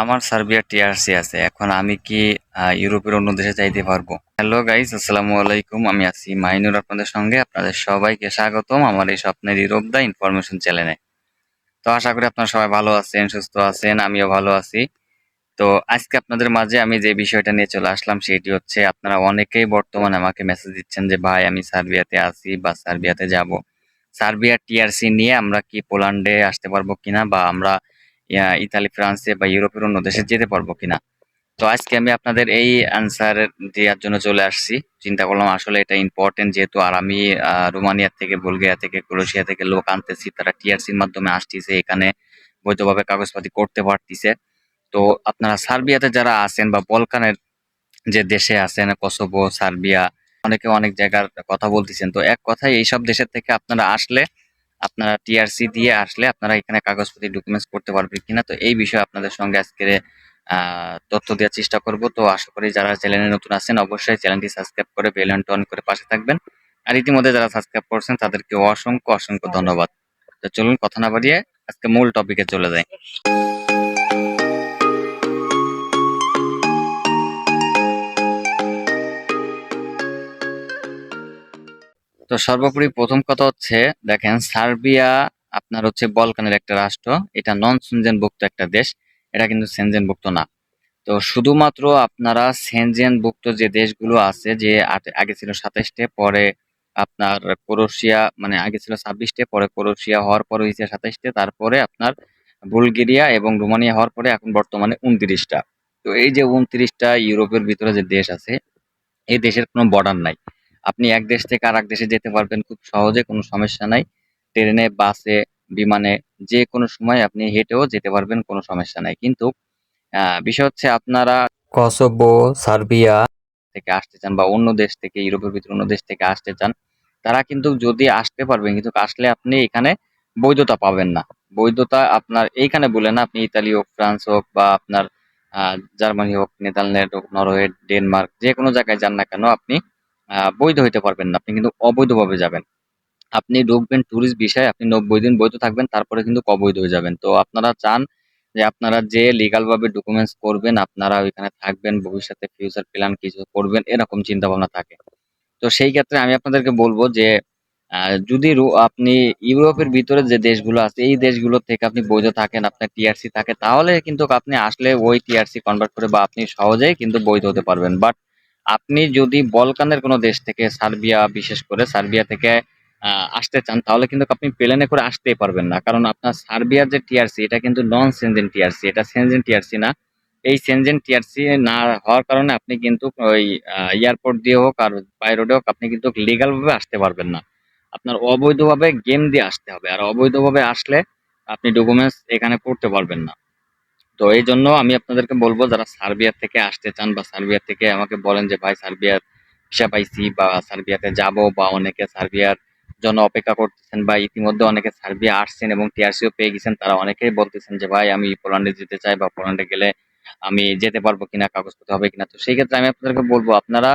আমার Serbia TRC আছে। এখন আমি কি ইউরোপের অন্য দেশে যাইতে পারব? হ্যালো গাইস, আসসালামু আলাইকুম। আমি আছি মাইনুর আপনাদের সঙ্গে। আপনাদের সবাইকে স্বাগতম আমার এই স্বপ্নের ইউরোপ দা ইনফরমেশন চ্যানেলে। তো আশা করি আপনারা সবাই ভালো আছেন, সুস্থ আছেন, আমিও ভালো আছি। তো আজকে আপনাদের মাঝে আমি যে বিষয়টা নিয়ে চলে আসলাম, সেটি হচ্ছে আপনারা অনেকেই বর্তমানে আমাকে মেসেজ দিচ্ছেন যে, ভাই, আমি সার্বিয়াতে আছি বা সার্বিয়াতে যাব। সার্বিয়া টিআরসি নিয়ে আমরা কি পোল্যান্ডে আসতে পারব কিনা বা আমরা ইতালি, ফ্রান্সে বা ইউরোপের অন্য দেশে যেতে পারব কিনা? তো আজকে আমি আপনাদের এই অ্যান্সার দেওয়ার জন্য চলে আসছি। চিন্তা করলাম আসলে এটা ইম্পর্টেন্ট যেহেতু আর আমি রোমানিয়া থেকে, বুলগেরিয়া থেকে, ক্রোয়েশিয়া থেকে লোক আনতেছি, তারা টিআরসির মাধ্যমে আসতেছে, এখানে বৈধভাবে কাগজপাতি করতে পারতেছে। তো আপনারা সার্বিয়াতে যারা আছেন বা বলকানের যে দেশে আছেন, কসোভো, সার্বিয়া, অনেকে অনেক জায়গার কথা বলতেছেন। তো এক কথায় এইসব দেশের থেকে আপনারা আসলে আপনারা টিআরসি দিয়ে আসলে আপনারা এখানে কাগজপত্র ডকুমেন্টস করতে পারবেন কিনা। তো এই বিষয়ে আপনাদের সঙ্গে আজকে আহ, তথ্য দেওয়ার চেষ্টা করব। তো আশা করি যারা চ্যানেলে নতুন আছেন অবশ্যই চ্যানেলটি সাবস্ক্রাইব করে বেল অন করে পাশে থাকবেন। আর ইতিমধ্যে যারা সাবস্ক্রাইব করছেন তাদেরকে অসংখ্য অসংখ্য ধন্যবাদ। তো চলুন কথা না বাড়িয়ে আজকে মূল টপিকে চলে যাই। সর্বোপরি প্রথম কথা হচ্ছে, দেখেন, সার্বিয়া আপনার হচ্ছে বলকানের একটা রাষ্ট্র। এটা নন সেনজেনভুক্ত একটা দেশ। এটা কিন্তু সেনজেনভুক্ত না। তো শুধুমাত্র আপনারা সেনজেনভুক্ত যে দেশগুলো আছে, যে আগে ছিল সাতাইশটে, পরে আপনার ক্রোয়েশিয়া মানে আগে ছিল ছাব্বিশটে, পরে ক্রোয়েশিয়া হওয়ার পরে হয়েছে সাতাইশটে, তারপরে আপনার বুলগেরিয়া এবং রোমানিয়া হওয়ার পরে এখন বর্তমানে উনত্রিশটা। তো এই যে উনত্রিশটা ইউরোপের ভিতরে যে দেশ আছে, এই দেশের কোনো বর্ডার নাই। আপনি এক দেশ থেকে আর এক দেশে যেতে পারবেন খুব সহজে কোনো সমস্যা নাই। ট্রেনে বাসে বিমানে যে কোনো সময় আপনি হেঁটেও যেতে পারবেন কোনো সমস্যা নাই। কিন্তু বিষয় হচ্ছে আপনারা কসোভো সার্বিয়া থেকে আসতে চান বা অন্য দেশ থেকে ইউরোপের ভিতরে অন্য দেশ থেকে আসতে চান তারা কিন্তু যদি আসতে পারবেন কিন্তু আসলে আপনি এখানে বৈধতা পাবেন না। বৈধতা আপনার এইখানে বলে না আপনি ইতালি হোক ফ্রান্স হোক বা আপনার আহ, জার্মানি হোক নেদারল্যান্ড হোক নরওয়ে ডেনমার্ক যে কোনো জায়গায় যান না কেন আপনি বৈধ হইতে পারবেন না, আপনি কিন্তু অবৈধভাবে যাবেন। আপনি ঢুকবেন ট্যুরিস্ট বিষয়ে আপনি নব্বই দিন বৈধ থাকবেন, তারপরে কিন্তু অবৈধ হয়ে যাবেন। তো আপনারা চান যে আপনারা যে লিগাল ভাবে ডকুমেন্টস করবেন, আপনারা ওইখানে থাকবেন, ভবিষ্যতে ফিউচার প্ল্যান কিছু করবেন, এরকম চিন্তা ভাবনা থাকে। তো সেই ক্ষেত্রে আমি আপনাদেরকে বলব যে যদি আপনি ইউরোপের ভিতরে যে দেশগুলো আছে, এই দেশগুলো থেকে আপনি বৈধ থাকেন, আপনার টিআরসি থাকে, তাহলে কিন্তু আপনি আসলে ওই টিআরসি কনভার্ট করে বা আপনি সহজেই কিন্তু বৈধ হতে পারবেন। বাট আপনি যদি বলকানের কোনো দেশ থেকে সার্বিয়া, বিশেষ করে সার্বিয়া থেকে আসতে চান, তাহলে কিন্তু আপনি প্লেনে করে আসতেই পারবেন না। কারণ আপনার সার্বিয়ার যে টিআরসি, এটা কিন্তু নন সেনজেন টিআরসি। এটা সেনজেন টিআরসি না। এই সেনজেন টিআরসি না হওয়ার কারণে আপনি কিন্তু ওই এয়ারপোর্ট দিয়ে হোক আর বাই রোডে হোক, আপনি কিন্তু লিগাল ভাবে আসতে পারবেন না। আপনার অবৈধভাবে গেম দিয়ে আসতে হবে। আর অবৈধভাবে আসলে আপনি ডকুমেন্টস এখানে করতে পারবেন না। তো এই জন্য আমি আপনাদেরকে বলব, যারা সার্বিয়া থেকে আসতে চান বা সার্বিয়া থেকে আমাকে বলেন যে, ভাই, সার্বিয়ার ভিসা পাইছি বা সার্বিয়াতে যাব বা অনেকে সার্বিয়ার জন্য অপেক্ষা করতেছেন বা ইতিমধ্যে অনেকে সার্বিয়া আসছেন এবং টিআরসিও পেয়ে গেছেন, তারা অনেকেই বলতেছেন যে, ভাই, আমি পোল্যান্ডে যেতে চাই বা পোল্যান্ডে গেলে আমি যেতে পারব কিনা, কাগজপত্র হবে কিনা? তো সেই ক্ষেত্রে আমি আপনাদেরকে বলব, আপনারা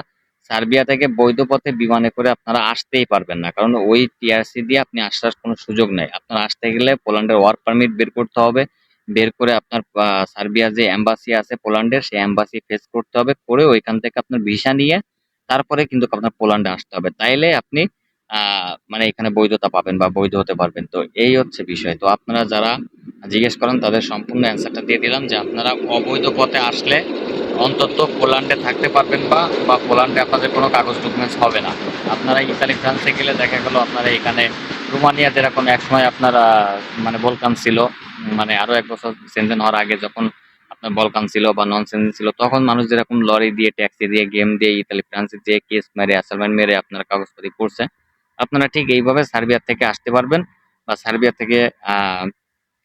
সার্বিয়া থেকে বৈধ পথে বিমানে করে আপনারা আসতেই পারবেন না। কারণ ওই টিআরসি দিয়ে আপনি আসার কোনো সুযোগ নেই। আপনার আসতে গেলে পোল্যান্ডের ওয়ার্ক পারমিট বের করতে হবে। বের করে আপনার সার্বিয়ার যে এম্বাসি আছে পোল্যান্ডের, সেই এম্বাসি ফেস করতে হবে, করে ওইখান থেকে আপনার ভিসা নিয়ে তারপরে কিন্তু আপনার পোল্যান্ডে আসতে হবে। তাইলে আপনি মানে এখানে বৈধতা পাবেন বা বৈধ হতে পারবেন। তো এই হচ্ছে বিষয়। তো আপনারা যারা জিজ্ঞেস করেন, তাদের সম্পূর্ণ অ্যান্সারটা দিয়ে দিলাম যে আপনারা অবৈধ পথে আসলে অন্তত পোল্যান্ডে থাকতে পারবেন বা বা পোল্যান্ডে আপনাদের কোনো কাগজ ডকুমেন্টস হবে না। আপনারা ইতালি, ফ্রান্সে গেলে দেখা গেল আপনারা এখানে রোমানিয়া যেরকম একসময় আপনার মানে বলকান ছিল। মানে আরও এক বছর সেনজেন হওয়ার আগে যখন আপনার বলকান ছিল বা নন সেনজেন ছিল, তখন মানুষ যেরকম লরি দিয়ে, ট্যাক্সি দিয়ে গেম দিয়ে ইতালি ফ্রান্সে দিয়ে কেস মেরে অ্যাসাইনমেন্ট মেরে আপনার কাগজপাতি করছে আপনারা ঠিক এইভাবে সার্বিয়া থেকে আসতে পারবেন বা সার্বিয়া থেকে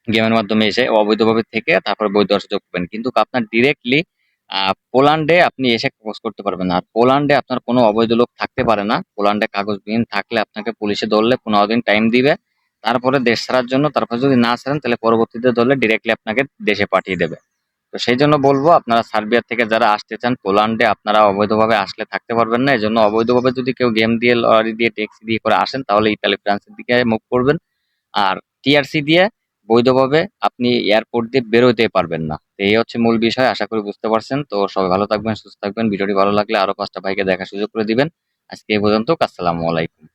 গেমের মাধ্যমে এসে অবৈধভাবে থেকে তারপর বৈধ সুযোগ পাবেন কিন্তু আপনার ডিরেক্টলি পোল্যান্ডে আপনি এসে কাগজ করতে পারবেন না। আর পোল্যান্ডে আপনার কোনো অবৈধ লোক থাকতে পারে না। পোল্যান্ডে কাগজবিহীন থাকলে আপনাকে পুলিশে ধরলে, পনেরো দিন টাইম দিবে। তারপরে দেশ ছাড়ার জন্য, তারপরে যদি না ছাড়েন, তাহলে পরবর্তীতে ধরলে ডিরেক্টলি আপনাকে দেশে পাঠিয়ে দেবে। তো সেই জন্য বলব, আপনারা সার্বিয়া থেকে যারা আসতে চান পোল্যান্ডে আপনারা অবৈধভাবে আসলে থাকতে পারবেন না। এই জন্য অবৈধভাবে যদি কেউ গেম দিয়ে লরি দিয়ে ট্যাক্সি দিয়ে করে আসেন, তাহলে ইতালি ফ্রান্সের দিকে মুভ করবেন। আর টিআরসি দিয়ে বৈধভাবে আপনি এয়ারপোর্ট দিয়ে বেরোতে পারবেন না। তো এই হচ্ছে মূল বিষয়, আশা করি বুঝতে পারছেন। তো সবাই ভালো থাকবেন, সুস্থ থাকবেন। ভিডিওটি ভালো লাগলে আরও পাঁচটা ভাইকে দেখার সুযোগ করে দিবেন। আজকে এই পর্যন্ত, আসসালামু আলাইকুম।